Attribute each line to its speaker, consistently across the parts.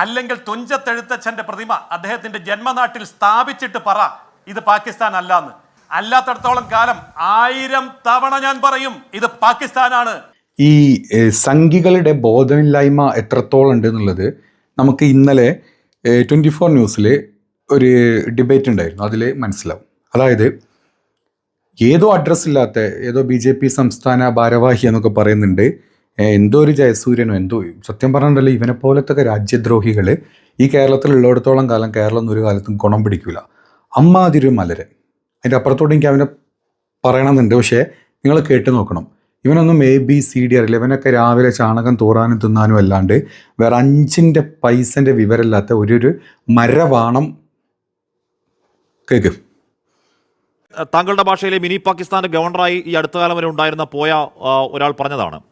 Speaker 1: അല്ലെങ്കിൽ തുഞ്ചത്തെഴുത്തച്ഛന്റെ പ്രതിമ അദ്ദേഹത്തിന്റെ ജന്മനാട്ടിൽ സ്ഥാപിച്ചിട്ട് പറ ഇത് പാകിസ്ഥാൻ അല്ലാന്ന്. അല്ലാത്തടത്തോളം കാലം ആയിരം തവണ ഞാൻ പറയും ഇത് പാകിസ്ഥാനാണ്.
Speaker 2: ഈ സംഘികളുടെ ബോധമില്ലായ്മ എത്രത്തോളം ഉണ്ട് എന്നുള്ളത് നമുക്ക് ഇന്നലെ ട്വന്റി ഫോർ ന്യൂസിൽ ഒരു ഡിബേറ്റ് ഉണ്ടായിരുന്നു അതിൽ മനസ്സിലാവും. അതായത് ഏതോ അഡ്രസ്സ് ഇല്ലാത്ത ഏതോ ബി ജെ പി സംസ്ഥാന ഭാരവാഹി എന്നൊക്കെ പറയുന്നുണ്ട് എന്തോ ഒരു ജയസൂര്യനോ എന്തോ സത്യം പറഞ്ഞിട്ടുണ്ടല്ലോ ഇവനെ പോലത്തെ രാജ്യദ്രോഹികൾ ഈ കേരളത്തിൽ ഉള്ളിടത്തോളം കാലം കേരളം ഒരു കാലത്തും ഗുണം പിടിക്കില്ല അമ്മാതിരി മലരൻ. അതിന്റെ അപ്പുറത്തോട്ട് എനിക്ക് അവനെ പറയണമെന്നുണ്ട്. പക്ഷേ നിങ്ങൾ കേട്ട് നോക്കണം. ഇവനൊന്നും എ ബി സി ഡി അറിയില്ല. ഇവനൊക്കെ രാവിലെ ചാണകം തോറാനും തിന്നാനും അല്ലാണ്ട് വേറെ അഞ്ചിന്റെ പൈസന്റെ വിവരമില്ലാത്ത ഒരു ഒരു മരവാണം കേൾക്കും
Speaker 3: താങ്കളുടെ ഭാഷയിലെ മിനി പാകിസ്ഥാന്റെ ഗവർണറായി ഈ അടുത്ത കാലം വരെ ഉണ്ടായിരുന്ന പോയ ഒരാൾ പറഞ്ഞതാണ്.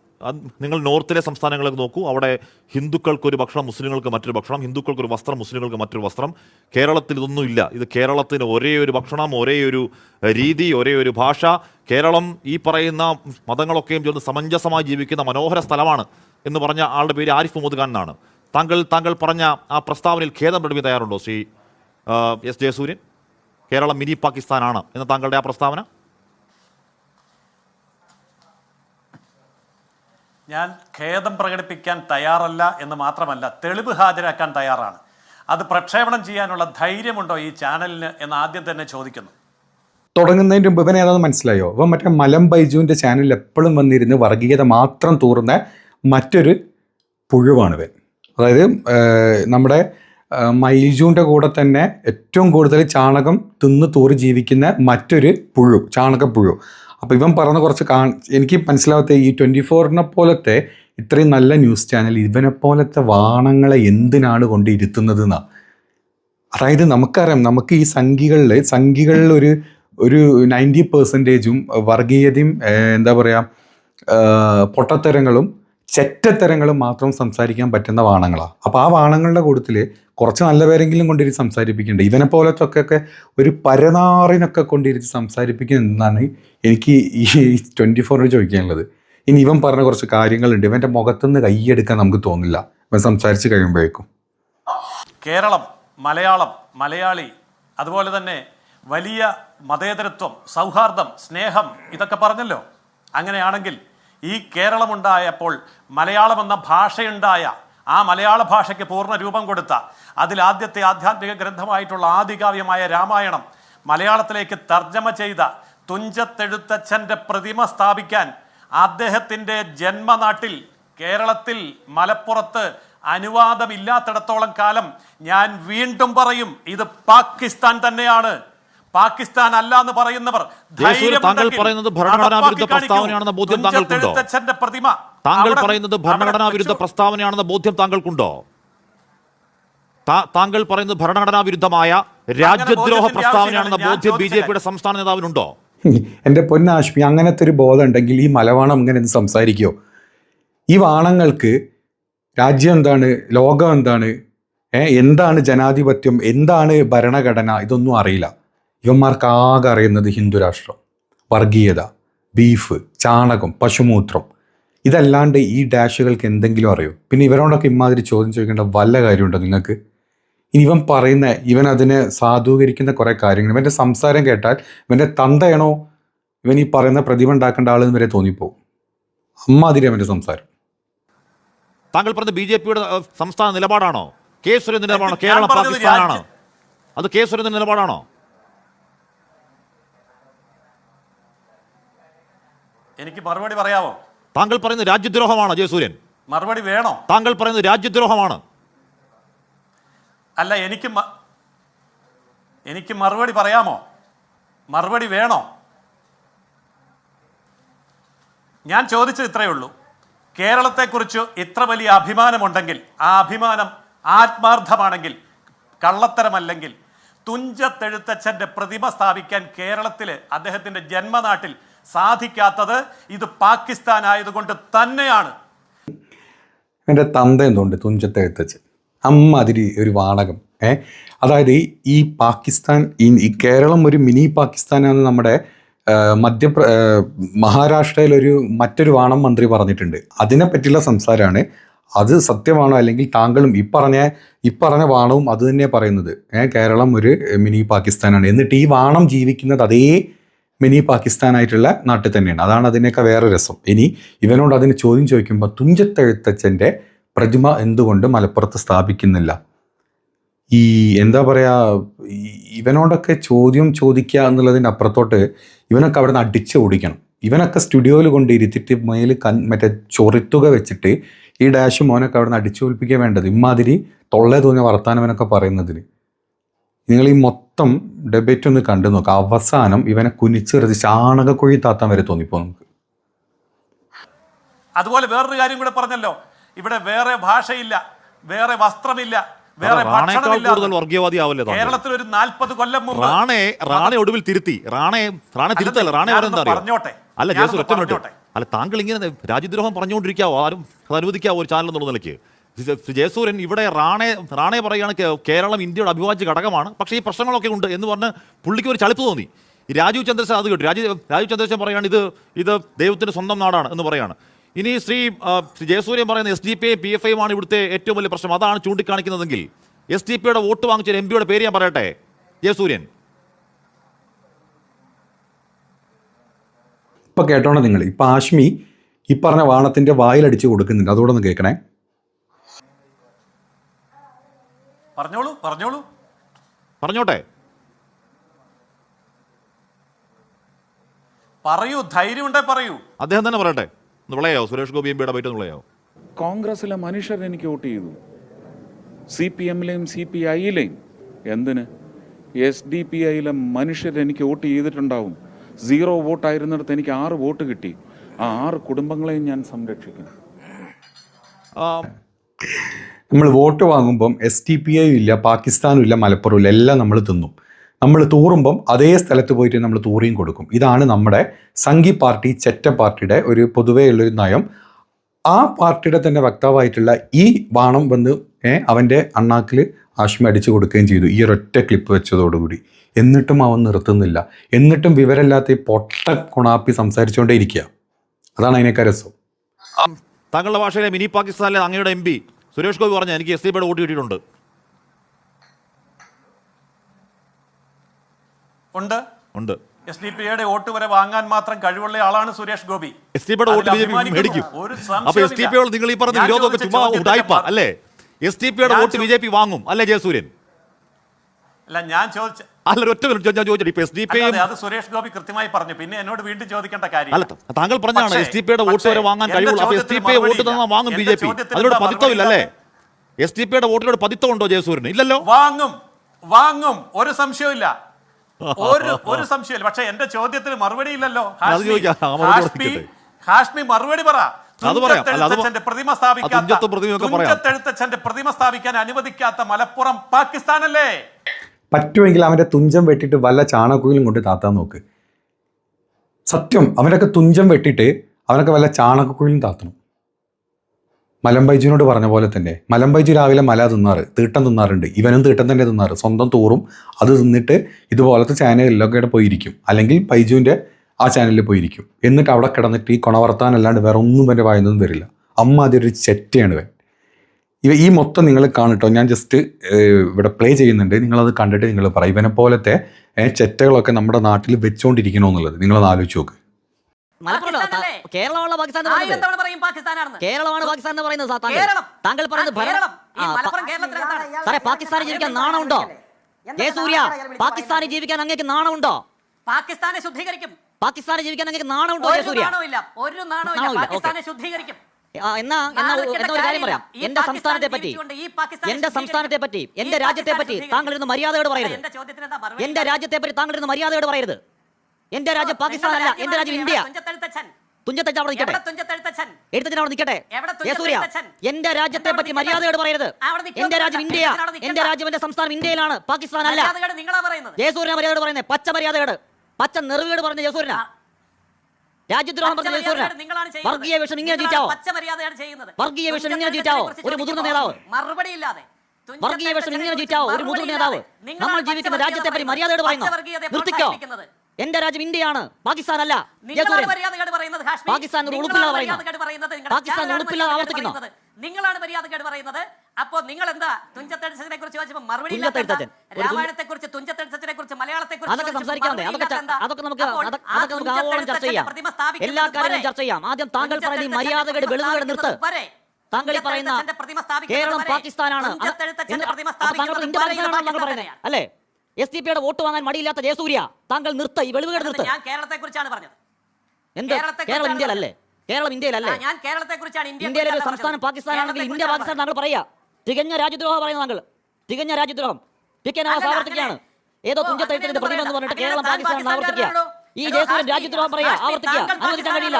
Speaker 3: നിങ്ങൾ നോർത്തിലെ സംസ്ഥാനങ്ങളൊക്കെ നോക്കൂ. അവിടെ ഹിന്ദുക്കൾക്ക് ഒരു ഭക്ഷണം മുസ്ലിങ്ങൾക്ക് മറ്റൊരു ഭക്ഷണം ഹിന്ദുക്കൾക്ക് ഒരു വസ്ത്രം മുസ്ലിങ്ങൾക്ക് മറ്റൊരു വസ്ത്രം. കേരളത്തിൽ ഇതൊന്നുമില്ല ഇത് കേരളത്തിന് ഒരേ ഒരു ഭക്ഷണം ഒരേ ഒരു രീതി ഒരേ ഒരു ഭാഷ. കേരളം ഈ പറയുന്ന മതങ്ങളൊക്കെയും ചേർന്ന് സമഞ്ജസമായി ജീവിക്കുന്ന മനോഹര സ്ഥലമാണ് എന്ന് പറഞ്ഞ ആളുടെ പേര് ആരിഫ് മുഹമ്മദ് ഖാൻ എന്നാണ്. താങ്കൾ താങ്കൾ പറഞ്ഞ ആ പ്രസ്താവനയിൽ ഖേദം പ്രകടിപ്പിക്കാൻ തയ്യാറുണ്ടോ ശ്രീ എസ് ജയസൂര്യൻ? കേരളം മിനി പാകിസ്ഥാനാണ് എന്ന താങ്കളുടെ ആ പ്രസ്താവന?
Speaker 1: ഞാൻ ഖേദം പ്രകടിപ്പിക്കാൻ തയ്യാറല്ല എന്ന് മാത്രമല്ല തെളിവ് ഹാജരാക്കാൻ തയ്യാറാണ്. അത് പ്രക്ഷേപണം ചെയ്യാനുള്ള ധൈര്യമുണ്ടോ ഈ ചാനലിന് എന്ന് ആദ്യം തന്നെ ചോദിക്കുന്നു.
Speaker 2: തുടങ്ങുന്നതിന് മുമ്പ് ഇവനെ ഏതാണെന്ന് മനസ്സിലായോ? ഇവൻ മറ്റേ മലം ബൈജുവിന്റെ ചാനലിൽ എപ്പോഴും വന്നിരുന്ന് വർഗീയത മാത്രം തൂറുന്ന മറ്റൊരു പുഴുവാണ് ഇവൻ അതായത് നമ്മുടെ മൈജുവിന്റെ കൂടെ തന്നെ ഏറ്റവും കൂടുതൽ ചാണകം തിന്ന് തൂറി ജീവിക്കുന്ന മറ്റൊരു പുഴു ചാണകപ്പുഴു. അപ്പോൾ ഇവൻ പറഞ്ഞ കുറച്ച് കാ എനിക്ക് മനസ്സിലാവാത്ത ഈ ട്വന്റി ഫോറിനെ പോലത്തെ ഇത്രയും നല്ല ന്യൂസ് ചാനൽ ഇവനെ പോലത്തെ വാണങ്ങളെ എന്തിനാണ് കൊണ്ട് ഇരുത്തുന്നത് അതായത് നമുക്കറിയാം നമുക്ക് ഈ സംഖികളിൽ സംഖികളിൽ ഒരു ഒരു നയന്റി പെർസെന്റേജും വർഗീയതയും എന്താ പറയുക പൊട്ടത്തരങ്ങളും ചെറ്റത്തരങ്ങളും മാത്രം സംസാരിക്കാൻ പറ്റുന്ന വാണങ്ങളാണ് അപ്പോൾ ആ വാണങ്ങളുടെ കൂട്ടത്തിൽ കുറച്ച് നല്ല പേരെങ്കിലും കൊണ്ടിരുത്തി സംസാരിപ്പിക്കേണ്ട. ഇവനെ പോലെ ഒക്കെ ഒരു പരനാറിനൊക്കെ കൊണ്ടിരുത്തി സംസാരിപ്പിക്കുന്നതാണ് എനിക്ക് ഈ ട്വന്റി ഫോറിന് ചോദിക്കാനുള്ളത്. ഇനി ഇവൻ പറഞ്ഞ കുറച്ച് കാര്യങ്ങളുണ്ട്. ഇവന്റെ മുഖത്തുനിന്ന് കൈയെടുക്കാൻ നമുക്ക് തോന്നില്ല. ഇവൻ സംസാരിച്ച് കഴിയുമ്പോഴേക്കും.
Speaker 1: കേരളം മലയാളം മലയാളി അതുപോലെ തന്നെ വലിയ മതേതരത്വം സൗഹാർദ്ദം സ്നേഹം ഇതൊക്കെ പറഞ്ഞല്ലോ. അങ്ങനെയാണെങ്കിൽ ഈ കേരളമുണ്ടായപ്പോൾ മലയാളം എന്ന ഭാഷയുണ്ടായ ആ മലയാള ഭാഷയ്ക്ക് പൂർണ രൂപം കൊടുത്ത അതിൽ ആദ്യത്തെ ആധ്യാത്മിക ഗ്രന്ഥമായിട്ടുള്ള ആദികാവ്യമായ രാമായണം മലയാളത്തിലേക്ക് തർജമ ചെയ്ത തുഞ്ചത്തെഴുത്തച്ഛന്റെ പ്രതിമ സ്ഥാപിക്കാൻ അദ്ദേഹത്തിന്റെ ജന്മനാട്ടിൽ കേരളത്തിൽ മലപ്പുറത്ത് അനുവാദമില്ലാത്തിടത്തോളം കാലം ഞാൻ വീണ്ടും പറയും ഇത് പാകിസ്ഥാൻ തന്നെയാണ്. പാകിസ്ഥാൻ അല്ല എന്ന് പറയുന്നവർ
Speaker 3: താങ്കൾ പറയുന്നത് ഭരണഘടനാ വിരുദ്ധ പ്രസ്താവനയാണെന്ന ബോധ്യം താങ്കൾക്കുണ്ടോ?
Speaker 1: പ്രതിമ
Speaker 3: താങ്കൾ പറയുന്നത് ഭരണഘടനാ വിരുദ്ധ പ്രസ്താവനയാണെന്ന ബോധ്യം താങ്കൾക്കുണ്ടോ? താങ്കൾ പറയുന്നത് ഭരണഘടനാ വിരുദ്ധമായ രാജ്യദ്രോഹ പ്രസ്താവനയാണെന്ന ബോധ്യം ബി ജെ പിയുടെ. സംസ്ഥാന നേതാവിനുണ്ടോ?
Speaker 2: എന്റെ പൊന്നാശ്മി അങ്ങനത്തെ ഒരു ബോധം ഉണ്ടെങ്കിൽ ഈ മലവാണം ഇങ്ങനെ സംസാരിക്കോ? സംസാരിക്കുമോ ഈ വാണങ്ങൾക്ക് രാജ്യം എന്താണ് ലോകം എന്താണ് എന്താണ് ജനാധിപത്യം എന്താണ് ഭരണഘടന ഇതൊന്നും അറിയില്ല. ഇവന്മാർക്ക് ആകെ അറിയുന്നത് ഹിന്ദുരാഷ്ട്രം വർഗീയത ബീഫ് ചാണകം പശുമൂത്രം. ഇതല്ലാണ്ട് ഈ ഡാഷുകൾക്ക് എന്തെങ്കിലും അറിയോ? പിന്നെ ഇവരോടൊക്കെ ഇമാതിരി ചോദ്യം ചോദിക്കേണ്ട വല്ല കാര്യമുണ്ടോ നിങ്ങൾക്ക്? ഇനി ഇവൻ പറയുന്ന ഇവൻ അതിനെ സാധൂകരിക്കുന്ന കുറേ കാര്യങ്ങൾ ഇവന്റെ സംസാരം കേട്ടാൽ ഇവന്റെ തന്തയാണോ? ഇവൻ ഈ പറയുന്ന പ്രതിഭ ഉണ്ടാക്കേണ്ട ആളെന്ന് വരെ തോന്നിപ്പോകും അമ്മാതിരി അവന്റെ സംസാരം.
Speaker 3: താങ്കൾ പറഞ്ഞ ബി ജെ പിയുടെ സംസ്ഥാന നിലപാടാണോ? കെ നിലപാടാണോ? കേരള പാകിസ്ഥാനാണോ അത് കെ നിലപാടാണോ?
Speaker 1: എനിക്ക് മറുപടി പറയാമോ?
Speaker 3: താങ്കൾ പറയുന്നത് രാജ്യദ്രോഹമാണ് ജയസൂര്യൻ.
Speaker 1: മറുപടി വേണോ?
Speaker 3: താങ്കൾ പറയുന്നത് രാജ്യദ്രോഹമാണ്.
Speaker 1: അല്ല എനിക്ക് എനിക്ക് മറുപടി പറയാമോ? മറുപടി വേണോ? ഞാൻ ചോദിച്ചത് ഇത്രയേ ഉള്ളൂ. കേരളത്തെക്കുറിച്ച് ഇത്ര വലിയ അഭിമാനമുണ്ടെങ്കിൽ ആ അഭിമാനം ആത്മാർത്ഥമാണെങ്കിൽ കള്ളത്തരമല്ലെങ്കിൽ തുഞ്ചത്തെഴുത്തച്ഛന്റെ പ്രതിമ സ്ഥാപിക്കാൻ കേരളത്തിൽ അദ്ദേഹത്തിന്റെ ജന്മനാട്ടിൽ സാധിക്കാത്തത് ഇത് പാകിസ്ഥാൻ ആയതുകൊണ്ട് തന്നെയാണ്.
Speaker 2: എന്റെ തന്ത എന്തുകൊണ്ട് തുഞ്ചത്തെ അമ്മ അതിരി ഒരു വാടകം. ഏ? അതായത് ഈ- പാകിസ്ഥാൻ ഈ കേരളം ഒരു മിനി പാകിസ്ഥാനാണ് നമ്മുടെ മധ്യപ്ര മഹാരാഷ്ട്രയിലൊരു മറ്റൊരു വാണം മന്ത്രി പറഞ്ഞിട്ടുണ്ട്. അതിനെപ്പറ്റിയുള്ള സംസാരമാണ് അത് സത്യമാണോ അല്ലെങ്കിൽ താങ്കളും ഈ പറഞ്ഞ ഈ പറഞ്ഞ വാണവും അത് തന്നെ പറയുന്നത്. കേരളം ഒരു മിനി പാകിസ്ഥാനാണ്. എന്നിട്ട് ഈ വാണം ജീവിക്കുന്നത് അതേ മിനി പാകിസ്ഥാനായിട്ടുള്ള നാട്ടിൽ തന്നെയാണ്. അതാണ് അതിനൊക്കെ വേറെ രസം. ഇനി ഇവനോട് അതിന് ചോദ്യം ചോദിക്കുമ്പോൾ തുഞ്ചത്തെഴുത്തച്ഛന്റെ പ്രതിമ എന്തുകൊണ്ട് മലപ്പുറത്ത് സ്ഥാപിക്കുന്നില്ല? ഈ എന്താ പറയുക ഇവനോടൊക്കെ ചോദ്യം ചോദിക്കുക എന്നുള്ളതിന്റെ അപ്പുറത്തോട്ട് ഇവനൊക്കെ അവിടെ നിന്ന് അടിച്ച് ഓടിക്കണം. ഇവനൊക്കെ സ്റ്റുഡിയോയിൽ കൊണ്ട് ഇരുത്തിട്ട് മേൽ കൺ മറ്റേ ചൊറിത്തുക വെച്ചിട്ട് ഈ ഡാഷ് മോനൊക്കെ അവിടെ നിന്ന് അടിച്ചു ഒൽപ്പിക്കുക വേണ്ടത്. ഇമാതിരി തൊള്ളേ തോന്നിയ വർത്താനവനൊക്കെ പറയുന്നതിന്. നിങ്ങൾ ഈ മൊത്തം ഡെബേറ്റ് ഒന്ന് കണ്ടു നോക്കുക അവസാനം ഇവനെ കുനിച്ചെറുതി ചാണകക്കുഴി താത്താൻ വരെ തോന്നിപ്പോ നമുക്ക്.
Speaker 1: അതുപോലെ വേറൊരു കാര്യം കൂടെ പറഞ്ഞല്ലോ. ഇവിടെ വേറെ ഭാഷയില്ല. വേറെ വസ്ത്രമില്ല. വേറെ
Speaker 3: റാണേക്കാൾ
Speaker 1: ഭക്ഷണമില്ല.
Speaker 3: കൂടുതൽ വർഗീയവാദി ആവല്ലേ താങ്കൾ?
Speaker 1: കേരളത്തിൽ ഒരു നാൽപ്പത് കൊല്ലം മുമ്പ്
Speaker 3: റാണെ റാണെ ഒടുവിൽ തിരുത്തി. റാണെ റാണെ തിരുത്തല്ല? റാണെ
Speaker 1: ഞാനൊന്ന്
Speaker 3: പറയുന്നത് അറിയോ?
Speaker 1: പറഞ്ഞോട്ടെ.
Speaker 3: അല്ല ജേസു ഒറ്റ താങ്കൾ ഇങ്ങനെ രാജ്യദ്രോഹം പറഞ്ഞുകൊണ്ടിരിക്കാവോ? ആരും അനുവദിക്കാവോ ഒരു ചാനൽ എന്നുള്ള നിലയ്ക്ക്? ജയസൂര്യൻ ഇവിടെ റാണേ റാണേ പറയുകയാണ് കേരളം ഇന്ത്യയുടെ അഭിവാജ്യ ഘടകമാണ്. പക്ഷേ ഈ പ്രശ്നങ്ങളൊക്കെ ഉണ്ട് എന്ന് പറഞ്ഞ് പുള്ളിക്ക് ഒരു ചളിപ്പ് തോന്നി. രാജീവ് ചന്ദ്രശേഖർ അത് കേട്ടു. രാജീവ് രാജീവ് ചന്ദ്രശേഖർ പറയുകയാണ് ഇത് ഇത് ദൈവത്തിന്റെ സ്വന്തം നാടാണ് എന്ന് പറയാണ് ഇനി ശ്രീ ജയസൂര്യൻ പറയുന്ന S D P P F ഐയുമാണ് ഇവിടുത്തെ ഏറ്റവും വലിയ പ്രശ്നം. അതാണ് ചൂണ്ടിക്കാണിക്കുന്നതെങ്കിൽ എസ് ഡി പിയുടെ വോട്ട് വാങ്ങിച്ച എം പിയുടെ പേര് ഞാൻ പറയട്ടെ? ജയസൂര്യൻ.
Speaker 2: ഇപ്പൊ കേട്ടോണം നിങ്ങൾ? ഇപ്പൊ ആഷ്മി ഈ പറഞ്ഞ വാണത്തിന്റെ വായിലടിച്ച് കൊടുക്കുന്നുണ്ട്. അതുകൊണ്ടൊന്ന് കേൾക്കണേ.
Speaker 1: പറഞ്ഞോളൂ പറഞ്ഞോളൂ.
Speaker 3: പറഞ്ഞോട്ടെ.
Speaker 1: പറയൂ ധൈര്യമുണ്ടേ പറയൂ.
Speaker 3: അദ്ദേഹം തന്നെ പറയട്ടെ. ഒന്ന് വിളയാവോ? സുരേഷ് ഗോപി എം പിയുടെ ബൈറ്റ് ഒന്ന് വിളയാവോ?
Speaker 4: കോൺഗ്രസ്സിലെ മനുഷ്യർ എനിക്ക് വോട്ട് ചെയ്തു. സി പി എമ്മിലെയും സി പി ഐയിലെയും. എന്തിന്? എസ് ഡി പി ഐയിലെ മനുഷ്യർ എനിക്ക് വോട്ട് ചെയ്തിട്ടുണ്ടാവും. സീറോ വോട്ടായിരുന്നിടത്ത് എനിക്ക് ആറ് വോട്ട് കിട്ടി. ആ ആറ് കുടുംബങ്ങളെയും ഞാൻ സംരക്ഷിക്കും.
Speaker 3: ആ,
Speaker 2: നമ്മൾ വോട്ട് വാങ്ങുമ്പം എസ് ടി പി ഐ ഇല്ല പാകിസ്ഥാനും ഇല്ല മലപ്പുറവും ഇല്ല എല്ലാം നമ്മൾ തിന്നും. നമ്മൾ തൂറുമ്പം അതേ സ്ഥലത്ത് പോയിട്ട് നമ്മൾ തൂറിയും കൊടുക്കും. ഇതാണ് നമ്മുടെ സംഘി പാർട്ടി ചെറ്റ പാർട്ടിയുടെ ഒരു പൊതുവെയുള്ളൊരു നയം. ആ പാർട്ടിയുടെ തന്നെ വക്താവായിട്ടുള്ള ഈ ബാണം വന്ന് അവന്റെ അണ്ണാക്കിൽ ആഷ്മി അടിച്ചു കൊടുക്കുകയും ചെയ്തു. ഈ ഒരൊറ്റ ക്ലിപ്പ് വെച്ചതോടുകൂടി. എന്നിട്ടും അവൻ നിർത്തുന്നില്ല. എന്നിട്ടും വിവരമില്ലാത്ത ഈ പൊട്ട കുണാപ്പി സംസാരിച്ചുകൊണ്ടേ ഇരിക്കുക. അതാണ് അതിനേക്കാ രസം.
Speaker 3: താങ്കളുടെ ഭാഷയിലെ മിനി പാകിസ്ഥാനിലെ അങ്ങയുടെ എം സുരേഷ് ഗോപി പറഞ്ഞു എനിക്ക് എസ് ഡി പിയുടെ വോട്ട് കിട്ടിയിട്ടുണ്ട്.
Speaker 1: ഉണ്ട്.
Speaker 3: ഉണ്ട്.
Speaker 1: എസ് ഡി പിയുടെ വോട്ട് വരെ വാങ്ങാൻ മാത്രം കഴിവുള്ള ആളാണ് സുരേഷ് ഗോപി.
Speaker 3: എസ് ഡി പിയുടെ വോട്ട് ബി ജെ പി മേടിക്കും. അപ്പൊ എസ് ഡി പിയോട് നിങ്ങൾ ഈ പറഞ്ഞ വിരോധമൊക്കെ ചുമ്മാ ഉടായ്പ അല്ലേ? എസ് ഡി പിയുടെ വോട്ട് ബി ജെ പി വാങ്ങും അല്ലേ ജയസൂര്യൻ?
Speaker 1: അല്ല ഞാൻ ചോദിച്ച
Speaker 3: അല്ല ഒറ്റ മിനിറ്റ് ഞാൻ ചോദിച്ചിട്ട് ഇപ്പൊ എസ് ഡി പി
Speaker 1: അത് സുരേഷ് ഗോപി കൃത്യമായി പറഞ്ഞു. പിന്നെ എന്നോട് വീണ്ടും ചോദിക്കേണ്ട കാര്യം.
Speaker 3: അല്ല താങ്കൾ പറഞ്ഞാണ് എസ് ഡി പിയുടെ വോട്ട് വരെ വാങ്ങാൻ കഴിയുള്ളൂ അപ്പൊ എസ് ഡി പി വോട്ട് തന്നാൽ വാങ്ങും ബി ജെ പി. അതിനോട് പതിത്തമില്ല അല്ലേ? എസ് ഡി പിയുടെ വോട്ടിനോട് പതിത്തം ഉണ്ടോ ജയസൂര്യന്? ഇല്ലല്ലോ.
Speaker 1: വാങ്ങും. വാങ്ങും. ഒരു സംശയമില്ല ഒരു ഒരു സംശയമില്ല പക്ഷെ എന്റെ ചോദ്യത്തിന് മറുപടി ഇല്ലല്ലോ. ഹാഷ്മി മറുപടി പറ. പ്രതിമ സ്ഥാപിക്കാത്ത പ്രതിമ സ്ഥാപിക്കാൻ അനുവദിക്കാത്ത മലപ്പുറം പാകിസ്ഥാനല്ലേ?
Speaker 2: പറ്റുമെങ്കിൽ അവന്റെ തുഞ്ചം വെട്ടിയിട്ട് വല്ല ചാണകക്കുയിലും കൊണ്ട് താത്താൻ നോക്ക്. സത്യം അവനൊക്കെ തുഞ്ചം വെട്ടിയിട്ട് അവനൊക്കെ വല്ല ചാണകക്കുയിലും താത്തണം. മലമ്പൈജുവിനോട് പറഞ്ഞ പോലെ തന്നെ മലമ്പൈജു രാവിലെ മല തിന്നാറ് തീട്ടം തിന്നാറുണ്ട്. ഇവനും തീട്ടം തന്നെ തിന്നാറ്. സ്വന്തം തോറും അത് തിന്നിട്ട് ഇതുപോലത്തെ ചാനലിലൊക്കെ പോയിരിക്കും. അല്ലെങ്കിൽ പൈജുവിന്റെ ആ ചാനലിൽ പോയിരിക്കും. എന്നിട്ട് അവിടെ കിടന്നിട്ട് ഈ കൊണവർത്താനല്ലാണ്ട് വേറെ ഒന്നും എന്റെ വായനൊന്നും വരില്ല. അമ്മ അതൊരു ചെറ്റയാണ് ഇവൻ. ഇവ ഈ മൊത്തം നിങ്ങൾ കാണട്ടോ. ഞാൻ ജസ്റ്റ് ഇവിടെ പ്ലേ ചെയ്യുന്നുണ്ട്. നിങ്ങളത് കണ്ടിട്ട് നിങ്ങൾ പറയും ഇവനെ പോലത്തെ ചെറ്റകളൊക്കെ നമ്മുടെ നാട്ടിൽ വെച്ചുകൊണ്ടിരിക്കണോ എന്നുള്ളത് നിങ്ങളത് ആലോചിച്ച് നോക്ക്.
Speaker 5: പാകിസ്ഥാൻ കേരളമാണ് പാകിസ്ഥാൻ എന്ന് പറയുന്നത് സാർ താങ്കൾ
Speaker 6: കേരളം.
Speaker 5: താങ്കൾ പറയുന്നത്. സാറേ പാകിസ്ഥാനിൽ ജീവിക്കാൻ നാണമുണ്ടോ? ജയ സൂര്യ പാകിസ്ഥാനിൽ ജീവിക്കാൻ അങ്ങേക്ക് നാണമുണ്ടോ?
Speaker 6: പാകിസ്ഥാനെ ശുദ്ധീകരിക്കും.
Speaker 5: പാകിസ്ഥാനിൽ ജീവിക്കാൻ അങ്ങേക്ക് നാണമുണ്ടോ ജയ
Speaker 6: ഒരു
Speaker 5: സൂര്യ
Speaker 6: ഒരു നാണവുമില്ല.
Speaker 5: നാണവുമില്ല,
Speaker 6: പാകിസ്ഥാനെ ശുദ്ധീകരിക്കും.
Speaker 5: എന്നാ എന്നാ എന്നാ ഒരു കാര്യം പറയാം. എന്റെ സംസ്ഥാനത്തെ പറ്റി എന്റെ സംസ്ഥാനത്തെ പറ്റി എന്റെ രാജ്യത്തെ പറ്റി. താങ്കൾ ഇരുന്ന് മര്യാദയോട് പറയരുത്.
Speaker 6: എന്റെ
Speaker 5: രാജ്യത്തെ പറ്റി താങ്കൾ ഇരുന്ന് മര്യാദയോട് പറയരുത്. എന്റെ രാജ്യം പാകിസ്ഥാൻ അല്ല എന്റെ രാജ്യം ഇന്ത്യ. തുഞ്ചത്തച്ഛൻ? അവിടെ നിൽക്കട്ടെ. എഴുത്തച്ഛൻ അവിടെ നിൽക്കട്ടെ. ജയ എന്റെ രാജ്യത്തെ പറ്റി. മര്യാദയോട് പറയരുത്. എന്റെ രാജ്യം ഇന്ത്യ. എന്റെ രാജ്യം എന്റെ സംസ്ഥാനം ഇന്ത്യയിലാണ്. പാകിസ്ഥാൻ അല്ല ജയസൂര്യന മര്യാദയോട് പറയുന്നത്. പച്ച മര്യാദയോട്. പച്ച നെറിവേട് പറഞ്ഞ ജയസൂര്യന. രാജ്യദ്രോഹം പറഞ്ഞ. വർഗീയ വിഷം ഇങ്ങനെ. വർഗീയ വിഷം ഇങ്ങനെ ഒരു മുതിർന്ന നേതാവ്.
Speaker 6: മറുപടിയില്ലാതെ
Speaker 5: വർഗീയ വിഷം ഇങ്ങനെ ഒരു മുതിർന്ന നേതാവ്. നമ്മൾ ജീവിക്കുന്ന രാജ്യത്തെ പറ്റി. മര്യാദയോട് പറയുന്നു. നിർത്തിക്കോ? എന്റെ രാജ്യം ഇന്ത്യയാണ്. പാകിസ്ഥാൻ അല്ല. പാകിസ്ഥാൻ ഉളുപ്പില്ലാതെ പാകിസ്ഥാൻ ഉളുപ്പില്ലാതെ ആവർത്തിക്കുന്നു.
Speaker 6: നിങ്ങളാണ് മര്യാദകേട് പറയുന്നത്. അപ്പോ നിങ്ങൾ എന്താ? തുഞ്ചത്തെഴുത്തച്ഛനെ കുറിച്ച് ചോദിച്ചപ്പോൾ മറുപടി രാമായണത്തെ കുറിച്ച്
Speaker 5: അതൊക്കെ സംസാരിക്കാതെ അതൊക്കെ അതൊക്കെ നമുക്ക് അതൊക്കെ നമുക്ക് ആവോളം ചർച്ച ചെയ്യാം. എല്ലാ കാര്യങ്ങളും ചർച്ച ചെയ്യാം. ആദ്യം താങ്കൾ പറയുന്ന ഈ മര്യാദകേട് വെളുതുകേട് നിർത്ത് താങ്കൾ ഈ പറയുന്ന കേരളം പാകിസ്ഥാനാണ്. അല്ലേ? എസ് ഡി പിയുടെ വോട്ട് വാങ്ങാൻ മടിയില്ലാത്ത ജയസൂര്യ താങ്കൾ നിർത്ത ഈ വെളുതുകേട് നിർത്ത്.
Speaker 6: ഞാൻ കേരളത്തെ കുറിച്ചാണ് പറഞ്ഞത്.
Speaker 5: എന്ത്? കേരളം ഇന്ത്യയിലല്ലേ? കേരളം ഇന്ത്യയിലല്ലേ?
Speaker 6: ഞാൻ കേരളത്തെ കുറിച്ചാണ്
Speaker 5: ഇന്ത്യയിലെ ഒരു സംസ്ഥാനം പാകിസ്ഥാനാണെങ്കിൽ ഇന്ത്യ പാകിസ്ഥാൻ താങ്കൾ പറയാ തികഞ്ഞ രാജ്യദ്രോഹം പറയുന്നത് താങ്കൾ. തികഞ്ഞ രാജ്യദ്രോഹം. പി കെ നവാസ് ആവർത്തിക്കുകയാണ്. ഏതോ തുഞ്ചത്തെഴുത്തിന്റെ പ്രതിമ എന്ന് പറഞ്ഞിട്ട് കേരളം പാകിസ്ഥാൻ ആവർത്തിക്കുക? ഈ ജയസൂര്യൻ രാജ്യദ്രോഹം പറയാ ആവർത്തിക്കുക അനുവദിക്കാൻ കഴിയില്ല.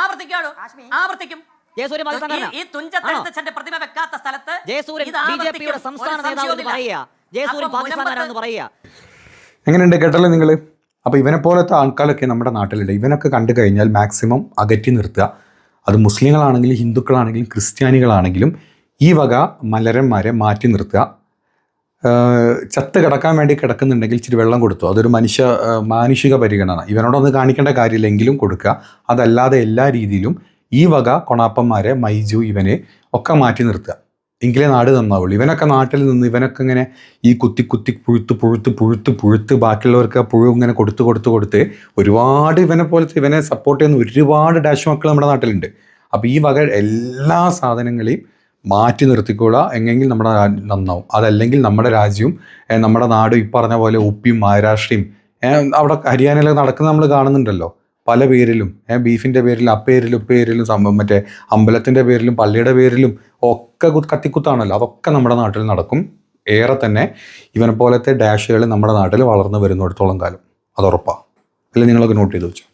Speaker 6: ആവർത്തിക്കാണോ? ആവർത്തിക്കും. പ്രതിമ വെക്കാത്ത സ്ഥലത്ത്
Speaker 5: ജയസൂര്യൻ
Speaker 6: ഇത്
Speaker 5: ബി ജെ പിയുടെ സംസ്ഥാന നേതാവ് എന്ന്
Speaker 6: സംശയവുമില്ല.
Speaker 5: പറയുക. ജയസൂര്യൻ
Speaker 6: അപ്പം
Speaker 5: പാകിസ്ഥാൻകാരാണെന്ന് പറയുക.
Speaker 2: എങ്ങനെയുണ്ട്? കേട്ടല്ലോ നിങ്ങൾ അപ്പോൾ ഇവനെ പോലത്തെ ആൾക്കാരൊക്കെ നമ്മുടെ നാട്ടിലുണ്ട്. ഇവനൊക്കെ കണ്ടു കഴിഞ്ഞാൽ മാക്സിമം അകറ്റി നിർത്തുക. അത് മുസ്ലിങ്ങളാണെങ്കിലും ഹിന്ദുക്കളാണെങ്കിലും ക്രിസ്ത്യാനികളാണെങ്കിലും ഈ വക മലരന്മാരെ മാറ്റി നിർത്തുക. ചത്ത് കിടക്കാൻ വേണ്ടി കിടക്കുന്നുണ്ടെങ്കിൽ ഇച്ചിരി വെള്ളം കൊടുത്തു. അതൊരു മനുഷ്യ മാനുഷിക പരിഗണന. ഇവനോടൊന്ന് കാണിക്കേണ്ട കാര്യമില്ലെങ്കിലും കൊടുക്കുക. അതല്ലാതെ എല്ലാ രീതിയിലും ഈ വക കൊണാപ്പന്മാരെ മൈജു ഇവനെ ഒക്കെ മാറ്റി നിർത്തുക. എങ്കിലേ നാട് നന്നാവുള്ളൂ. ഇവനൊക്കെ നാട്ടിൽ നിന്ന് ഇവനൊക്കെ ഇങ്ങനെ ഈ കുത്തി കുത്തി പുഴുത്ത് പുഴുത്ത് പുഴുത്ത് പുഴുത്ത് ബാക്കിയുള്ളവർക്ക് പുഴു ഇങ്ങനെ കൊടുത്ത് കൊടുത്ത് കൊടുത്ത് ഒരുപാട് ഇവനെ പോലത്തെ ഇവനെ സപ്പോർട്ട് ചെയ്യുന്ന ഒരുപാട് ഡാഷ് മക്കൾ നമ്മുടെ നാട്ടിലുണ്ട്. അപ്പോൾ ഈ വക എല്ലാ സാധനങ്ങളെയും മാറ്റി നിർത്തിക്കൊള്ളുക എങ്ങനെങ്കിൽ നമ്മുടെ നന്നാവും. അതല്ലെങ്കിൽ നമ്മുടെ രാജ്യവും നമ്മുടെ നാടും ഈ പറഞ്ഞ പോലെ ഉപ്പിയും മഹാരാഷ്ട്രയും അവിടെ ഹരിയാനയിലൊക്കെ നടക്കുന്നത് നമ്മൾ കാണുന്നുണ്ടല്ലോ. പല പേരിലും ബീഫിന്റെ പേരിലും അപ്പേരിലും പേരിലും സംഭവം മറ്റേ അമ്പലത്തിന്റെ പേരിലും പള്ളിയുടെ പേരിലും ഒക്കെ കത്തിക്കുത്താണല്ലോ. അതൊക്കെ നമ്മുടെ നാട്ടിൽ നടക്കും. ഏറെ തന്നെ ഇവനെ പോലത്തെ ഡാഷുകൾ നമ്മുടെ നാട്ടിൽ വളർന്നു വരുന്നിടത്തോളം കാലം. അത് ഉറപ്പാണ് അല്ലെങ്കിൽ നിങ്ങളൊക്കെ നോട്ട് ചെയ്ത് വെച്ചു.